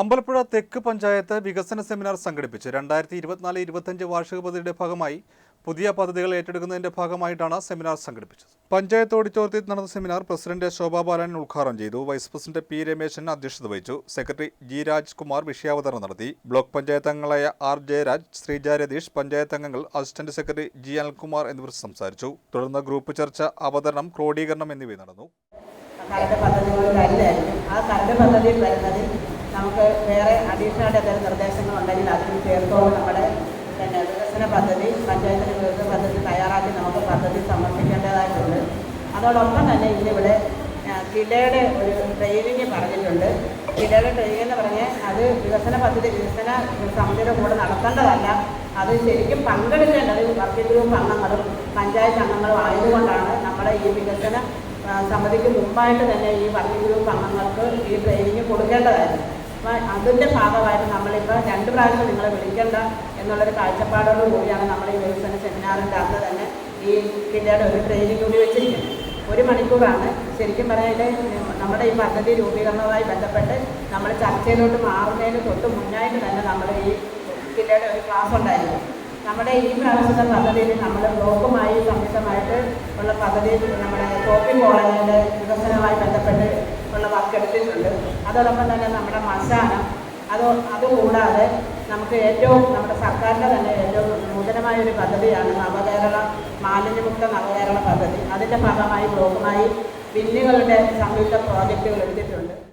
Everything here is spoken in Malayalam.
അമ്പലപ്പുഴ തെക്ക് പഞ്ചായത്ത് വികസന സെമിനാർ സംഘടിപ്പിച്ചു രണ്ടായിരത്തി ഇരുപത്തിനാല് ഇരുപത്തഞ്ച് വാർഷിക പദ്ധതിയുടെ ഭാഗമായി പുതിയ പദ്ധതികൾ ഏറ്റെടുക്കുന്നതിന്റെ ഭാഗമായിട്ടാണ് സെമിനാർ സംഘടിപ്പിച്ചത്. പഞ്ചായത്ത് ഓഡിറ്റോറിയത്തിൽ നടന്ന സെമിനാർ പ്രസിഡന്റ് ശോഭാ ബാലൻ ഉദ്ഘാടനം ചെയ്തു. വൈസ് പ്രസിഡന്റ് പി രമേശൻ അധ്യക്ഷത വഹിച്ചു. സെക്രട്ടറി ജി രാജ്കുമാർ വിഷയാവതരണം നടത്തി. ബ്ലോക്ക് പഞ്ചായത്ത് അംഗങ്ങളായ ആർ ജയരാജ് ശ്രീജ രതീഷ് പഞ്ചായത്ത് അംഗങ്ങൾ അസിസ്റ്റന്റ് സെക്രട്ടറി ജി അനിൽകുമാർ എന്നിവർ സംസാരിച്ചു. തുടർന്ന് ഗ്രൂപ്പ് ചർച്ച അവതരണം ക്രോഡീകരണം എന്നിവ നടന്നു. നമുക്ക് വേറെ അഡീഷണൽ ആയിട്ട് എന്തെങ്കിലും നിർദ്ദേശങ്ങളുണ്ടെങ്കിൽ അതിന് ചേർത്തോളം നമ്മുടെ പിന്നെ വികസന പദ്ധതി പഞ്ചായത്തിന് വികസന പദ്ധതി തയ്യാറാക്കി നമുക്ക് പദ്ധതി സമർപ്പിക്കേണ്ടതായിട്ടുണ്ട്. അതോടൊപ്പം തന്നെ ഇന്നിവിടെ കിലയുടെ ഒരു ട്രെയിനിങ് പറഞ്ഞിട്ടുണ്ട്. കിലയുടെ ട്രെയിനിങ് എന്ന് പറഞ്ഞാൽ അത് വികസന പദ്ധതി വികസന സമിതിയുടെ കൂടെ നടത്തേണ്ടതല്ല. അത് ശരിക്കും പങ്കെടുക്കേണ്ടത് വർക്കിംഗ് ഗ്രൂപ്പ് അംഗങ്ങളും പഞ്ചായത്ത് അംഗങ്ങളും ആയതുകൊണ്ടാണ് നമ്മുടെ ഈ വികസന സമിതിക്ക് മുമ്പായിട്ട് തന്നെ ഈ വർക്കിംഗ് ഗ്രൂപ്പ് അംഗങ്ങൾക്ക് ഈ ട്രെയിനിങ് കൊടുക്കേണ്ടതായിരുന്നു അപ്പം അതിന്റെ ഭാഗമായിട്ട് നമ്മളിപ്പോൾ രണ്ട് പ്രാവശ്യം നിങ്ങളെ വിളിക്കേണ്ട എന്നുള്ളൊരു കാഴ്ചപ്പാടോട് കൂടിയാണ് നമ്മൾ ഈ വികസന സെമിനാറിന്റെ അന്ന് തന്നെ ഈ കില്ലയുടെ ഒരു ട്രെയിനിങ് കൂടി വെച്ചിരിക്കുന്നത്. ഒരു മണിക്കൂറാണ്. ശരിക്കും പറഞ്ഞാൽ നമ്മുടെ ഈ പദ്ധതി രൂപീകരണവുമായി ബന്ധപ്പെട്ട് നമ്മൾ ചർച്ചയിലോട്ട് മാറുന്നതിന് തൊട്ട് മുന്നായിട്ട് തന്നെ നമ്മൾ ഈ കില്ലയുടെ ഒരു ക്ലാസ് ഉണ്ടായിരുന്നു. നമ്മുടെ ഈ പ്രാവശ്യത്തെ പദ്ധതിയിൽ നമ്മൾ ബ്ലോക്കുമായി സംയുക്തമായിട്ട് ഉള്ള പദ്ധതി നമ്മുടെ ഷോപ്പിംഗ് കോളേജിന്റെ വികസനവുമായി ബന്ധപ്പെട്ട് ഉള്ള വർക്ക് എടുത്തിട്ടുണ്ട്. അതോടൊപ്പം തന്നെ നമ്മുടെ മശാനം അത് അതുകൂടാതെ നമുക്ക് ഏറ്റവും നമ്മുടെ സർക്കാരിന്റെ തന്നെ ഏറ്റവും നൂതനമായ ഒരു പദ്ധതിയാണ് നവകേരള മാലിന്യമുക്ത നവകേരള പദ്ധതി. അതിന്റെ ഭാഗമായി ബ്ലോക്കുമായി ബില്ലുകളുടെ സംയുക്ത പ്രോജക്റ്റുകൾ എടുത്തിട്ടുണ്ട്.